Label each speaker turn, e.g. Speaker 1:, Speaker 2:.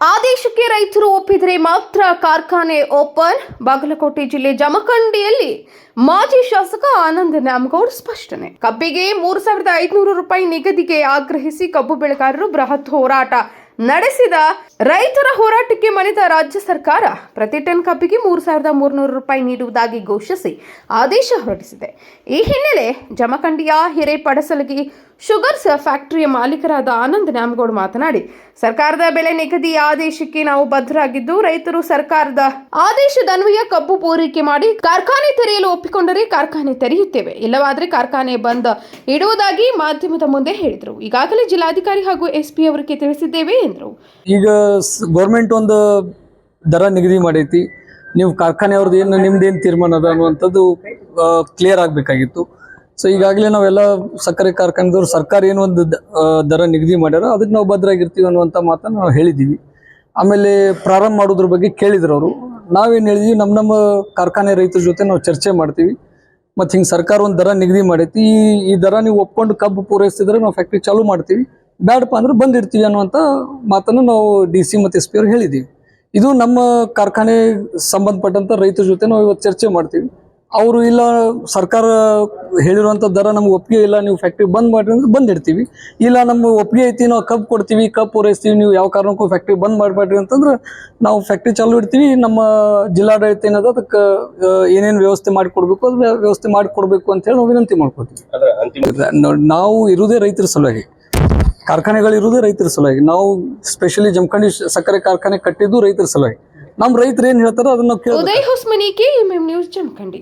Speaker 1: ಆದೇಶಕ್ಕೆ ರೈತರು ಒಪ್ಪಿದರೆ ಮಾತ್ರ ಕಾರ್ಖಾನೆ ಓಪನ್. ಬಾಗಲಕೋಟೆ ಜಿಲ್ಲೆ ಜಮಖಂಡಿಯಲ್ಲಿ ಮಾಜಿ ಶಾಸಕ ಆನಂದ್ ನ್ಯಾಮಗೌಡ್ ಸ್ಪಷ್ಟನೆ. ಕಬ್ಬಿಗೆ ಮೂರು ಸಾವಿರದ ಐದುನೂರು ರೂಪಾಯಿ ನಿಗದಿಗೆ ಆಗ್ರಹಿಸಿ ಕಬ್ಬು ಬೆಳೆಗಾರರು ಬೃಹತ್ ಹೋರಾಟ ನಡೆಸಿದ. ರೈತರ ಹೋರಾಟಕ್ಕೆ ಮಣಿದ ರಾಜ್ಯ ಸರ್ಕಾರ ಪ್ರತಿ ಟನ್ ಕಬ್ಬಿಗೆ ಮೂರು ಸಾವಿರದ ಮೂರುನೂರು ರೂಪಾಯಿ ನೀಡುವುದಾಗಿ ಘೋಷಿಸಿ ಆದೇಶ ಹೊರಡಿಸಿದೆ. ಈ ಹಿನ್ನೆಲೆ ಜಮಖಂಡಿಯ ಹಿರೇಪಡಸಲಗಿ ಶುಗರ್ಸ್ ಫ್ಯಾಕ್ಟರಿಯ ಮಾಲೀಕರಾದ ಆನಂದ್ ನ್ಯಾಮಗೌಡ್ ಮಾತನಾಡಿ, ಸರ್ಕಾರದ ಬೆಲೆ ನಿಗದಿ ಆದೇಶಕ್ಕೆ ನಾವು ಬದ್ಧರಾಗಿದ್ದು, ರೈತರು ಸರ್ಕಾರದ ಆದೇಶದ ಅನ್ವಯ ಕಬ್ಬು ಪೂರೈಕೆ ಮಾಡಿ ಕಾರ್ಖಾನೆ ತೆರೆಯಲು ಒಪ್ಪಿಕೊಂಡರೆ ಕಾರ್ಖಾನೆ ತೆರೆಯುತ್ತೇವೆ. ಇಲ್ಲವಾದರೆ ಕಾರ್ಖಾನೆ ಬಂದ್ ಇಡುವುದಾಗಿ ಮಾಧ್ಯಮದ ಮುಂದೆ ಹೇಳಿದರು. ಈಗಾಗಲೇ ಜಿಲ್ಲಾಧಿಕಾರಿ ಹಾಗೂ ಎಸ್ಪಿ ಅವರಿಗೆ ತಿಳಿಸಿದ್ದೇವೆ ಎಂದರು.
Speaker 2: ಈಗ ಗೌರ್ಮೆಂಟ್ ಒಂದು ದರ ನಿಗದಿ ಮಾಡೈತಿ. ನೀವು ಕಾರ್ಖಾನೆ ಅವ್ರದ್ದು ಏನು, ನಿಮ್ದೇನು ತೀರ್ಮಾನ ಅದ ಅನ್ನುವಂಥದ್ದು ಕ್ಲಿಯರ್ ಆಗಬೇಕಾಗಿತ್ತು. ಸೊ ಈಗಾಗಲೇ ನಾವೆಲ್ಲ ಸಕ್ಕರೆ ಕಾರ್ಖಾನೆದವ್ರು ಸರ್ಕಾರ ಏನು ಒಂದು ದರ ನಿಗದಿ ಮಾಡ್ಯಾರ. ಅದಕ್ಕೆ ನಾವು ಭದ್ರಾಗಿರ್ತೀವಿ ಅನ್ನುವಂಥ ಮಾತನ್ನು ನಾವು ಹೇಳಿದ್ದೀವಿ ಆಮೇಲೆ ಪ್ರಾರಂಭ ಮಾಡೋದ್ರ ಬಗ್ಗೆ ಕೇಳಿದ್ರು ಅವರು. ನಾವೇನು ಹೇಳಿದ್ವಿ ನಮ್ಮ ನಮ್ಮ ಕಾರ್ಖಾನೆ ರೈತರ ಜೊತೆ ನಾವು ಚರ್ಚೆ ಮಾಡ್ತೀವಿ. ಮತ್ತು ಹಿಂಗೆ ಸರ್ಕಾರ ಒಂದು ದರ ನಿಗದಿ ಮಾಡೈತಿ. ಈ ಈ ದರ ನೀವು ಒಪ್ಕೊಂಡು ಕಬ್ಬು ಪೂರೈಸ್ತಿದ್ರೆ ನಾವು ಫ್ಯಾಕ್ಟ್ರಿ ಚಾಲೂ ಮಾಡ್ತೀವಿ. ಬ್ಯಾಡಪ್ಪ ಅಂದ್ರೆ ಬಂದಿರ್ತೀವಿ ಅನ್ನುವಂಥ ಮಾತನ್ನು ನಾವು ಡಿ ಸಿ ಮತ್ತು ಎಸ್ ಪಿ ಅವ್ರು ಹೇಳಿದ್ದೀವಿ ಇದು ನಮ್ಮ ಕಾರ್ಖಾನೆ ಸಂಬಂಧಪಟ್ಟಂಥ ರೈತರ ಜೊತೆ ನಾವು ಇವತ್ತು ಚರ್ಚೆ ಮಾಡ್ತೀವಿ. ಅವರು ಇಲ್ಲ ಸರ್ಕಾರ ಹೇಳಿರುವಂಥ ದರ ನಮ್ಗೆ ಒಪ್ಪಿಗೆ ಇಲ್ಲ ನೀವು ಫ್ಯಾಕ್ಟ್ರಿ ಬಂದ್ ಮಾಡ್ರಿ ಅಂದ್ರೆ ಬಂದ್ ಇಡ್ತೀವಿ ಇಲ್ಲ ನಮ್ಮ ಒಪ್ಪಿಗೆ ಐತಿ ನಾವು ಕಬ್ ಕೊಡ್ತೀವಿ ಕಬ್ ಪೂರೈಸ್ತೀವಿ ನೀವು ಯಾವ ಕಾರಣಕ್ಕೂ ಫ್ಯಾಕ್ಟ್ರಿ ಬಂದ್ ಮಾಡಬೇಡ್ರಿ ಅಂತಂದ್ರೆ ನಾವು ಫ್ಯಾಕ್ಟ್ರಿ ಚಾಲೂ ಇಡ್ತೀವಿ. ನಮ್ಮ ಜಿಲ್ಲಾಡಳಿತ ಏನದ ಅದಕ್ಕೆ ಏನೇನು ವ್ಯವಸ್ಥೆ ಮಾಡಿಕೊಡ್ಬೇಕು ಅದು ವ್ಯ- ವ್ಯವಸ್ಥೆ ಮಾಡಿಕೊಡ್ಬೇಕು ಅಂತ ಹೇಳಿ ನಾವು ವಿನಂತಿ ಮಾಡ್ಕೊತೀವಿ. ನಾವು ಇರುವುದೇ ರೈತರ ಸಲುವಾಗಿ. ಕಾರ್ಖಾನೆಗಳು ಇರುವುದೇ ರೈತರ ಸಲುವಾಗಿ. ನಾವು ಸ್ಪೆಷಲಿ ಜಮಖಂಡಿ ಸಕ್ಕರೆ ಕಾರ್ಖಾನೆ ಕಟ್ಟಿದ್ದು ರೈತರ ಸಲುವಾಗಿ. ನಮ್ಮ ರೈತರು ಏನ್ ಹೇಳ್ತಾರೋ ಅದನ್ನ ಕೇಳ್ಬೇಕು.
Speaker 1: Uday Hosmani K MM news Jamkhandi